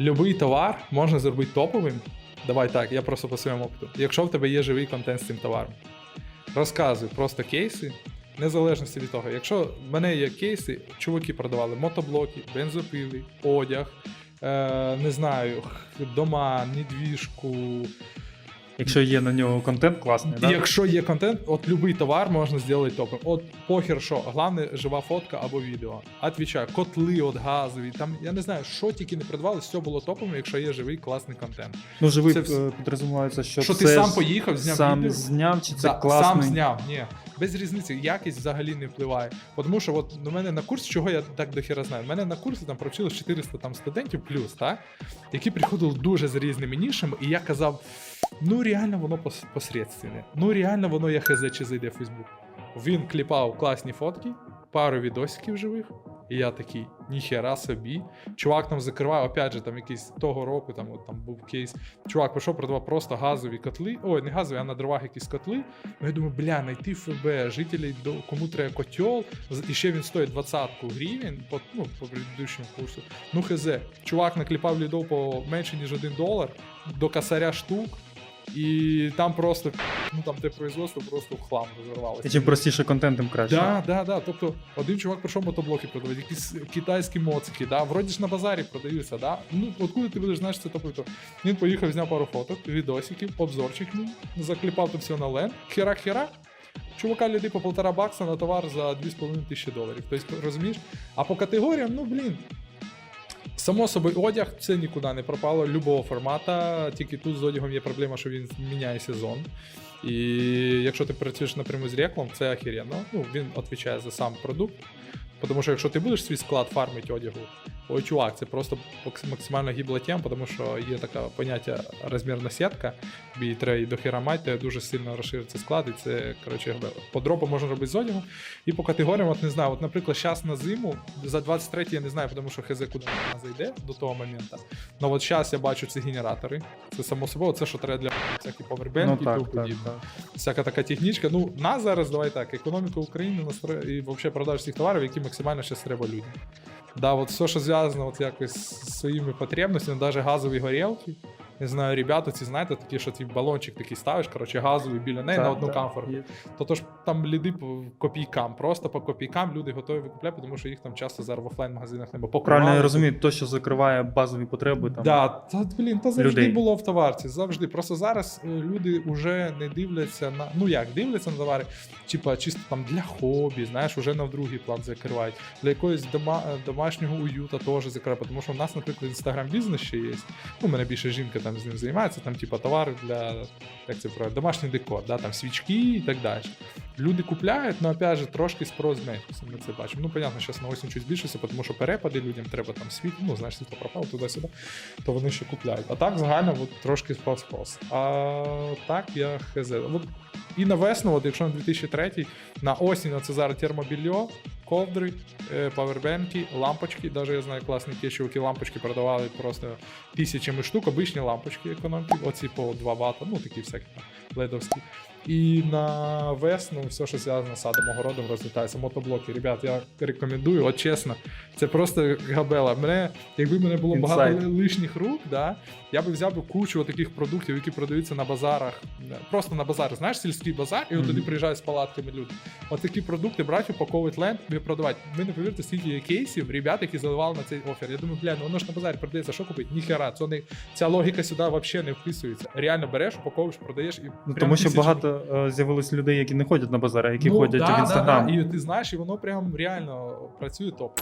Любий товар можна зробити топовим. Давай так, я просто по своєму опиту. Якщо в тебе є живий контент з цим товаром. Розказуй просто кейси, незалежності від того. Якщо в мене є кейси, чуваки продавали мотоблоки, бензопили, одяг, е, не знаю, дома, недвіжку. Якщо є на нього контент класний, да? якщо є контент, от будь-який товар можна зробити топом. От похер що, головне жива фотка або відео. Отвічаю, котли от газові, там я не знаю, що тільки не придбали. все було топом, якщо є живий класний контент. ну живий це е, що, Що це ти сам поїхав, зняв сам відео. зняв, чи це Да, класний. Сам зняв, ні. Без різниці, якість взагалі не впливає. Тому що от у мене на курс, чого я так до хіра знаю. У мене на курсі там провчилось 400 там, студентів плюс, так? які приходили дуже з різними нішами, і я казав: ну реально воно пос- посередственне. Ну реально воно я хз чи зайде в Фейсбук. Він кліпав класні фотки, пару відосиків живих. І я такий, ніхера собі. Чувак там закривав, опять же, там якийсь того року, там, от, там був кейс. Чувак пішов, продавав просто газові котли. Ой, не газові, а на дровах якісь котли. Ну, я думаю, бля, знайти ФБ, жителі, до, кому треба котел, і ще він стоїть 20 гривень по, ну, по предыдущому курсу. Ну, хз. Чувак накліпав лідов по менше, ніж 1 долар, до косаря штук, і там просто, ну там те производство просто в хлам розірвалося. І чим простіше контент, тим краще. Да, да, да. Тобто один чувак прийшов мотоблоки продавати, якісь китайські моцики, да. Вроді ж на базарі продаються, да. Ну, откуда ти будеш знаєш, це топовий то? Він поїхав, зняв пару фоток, відосиків, обзорчик мій, закліпав то все на лен, хера-хера. Чувака люди по полтора бакса на товар за 2,5 тисячі доларів. Тобто, розумієш? А по категоріям, ну блін. Само собою, одяг це нікуди не пропало любого формата. Тільки тут з одягом є проблема, що він міняє сезон. І якщо ти працюєш напряму з реклом, це охеренно. Ну, він відповідає за сам продукт. Тому що якщо ти будеш свій склад фармити одягу, ой, чувак, це просто максимально гібла тема, тому що є таке поняття розмірна сітка, і треба до хера мати, дуже сильно розшириться склад, і це коротше. По дропу можна робити з одягу. І по категоріям, от не знаю, от, наприклад, зараз на зиму, за 23 я не знаю, тому що хз куди вона зайде до того моменту. Ну от зараз я бачу ці генератори. Це само собою, це що треба для всяких Ну і так, так, подібне так. всяка така технічка. Ну, нас зараз, давай так, економіка України настро... і взагалі продаж всіх товарів, які максимально зараз треба людям. Да, от все, що зв'язано от якось з своїми потребностями, навіть газові горілки. Не знаю, ребята, ці знаєте, такі, що ти балончик такий ставиш, коротше, газовий біля неї на одну так, камфору. є. То то ж там ліди по копійкам, просто по копійкам люди готові викупляти, тому що їх там часто зараз в офлайн-магазинах нема. Правильно я розумію, то, що закриває базові потреби. Там. Да, та блін, та завжди людей. було в товарці. Завжди. Просто зараз е, люди вже не дивляться на. Ну як, дивляться на товари, типа чисто там для хобі, знаєш, уже на другий план закривають. Для якогось дома, е, домашнього уюта теж закривають. Тому що в нас, наприклад, інстаграм бізнес ще є. Ну, у мене більше жінка там з ним займається, там, типа, товари для як це правильно, домашній декор, да, там свічки і так далі. Люди купляють, але опять же трошки спрос зменшився. Ми це бачимо. Ну, понятно, зараз на осінь чуть збільшився, тому що перепади людям треба там світ, ну, знаєш, світло пропало туди-сюди, то вони ще купляють. А так загально от, трошки спав спрос. А так я хз. От, і на весну, от, якщо на 2003, на осінь це зараз термобільо, ковдри, е, павербенки, лампочки. Навіть я знаю класні ті чуваки лампочки продавали просто тисячами штук, обичні лампочки економки, оці по 2 Вт, ну такі всякі ледовські. І на весну все, що зв'язано з садом огородом, розлітається. Мотоблоки. Ребят, я рекомендую, от чесно, це просто габела. Мене, якби мене було багато лишніх рук, да, я би взяв би кучу таких продуктів, які продаються на базарах. Просто на базарі. Знаєш, сільський базар, і от туди приїжджають з палатками люди. От такі продукти брати, упаковують ленд і продавати. Ви не повірте, скільки є кейсів, ребят, які заливали на цей офер. Я думаю, бля, ну воно ж на базарі продається, що купити? Ніхера, це не ця логіка сюди взагалі не вписується. Реально береш, упаковуєш, продаєш і Ну, тому що багато з'явилось людей, які не ходять на базари, а які Ну, ходять да, в інстаграм. Да, да. І ти знаєш, і воно прям реально працює топ.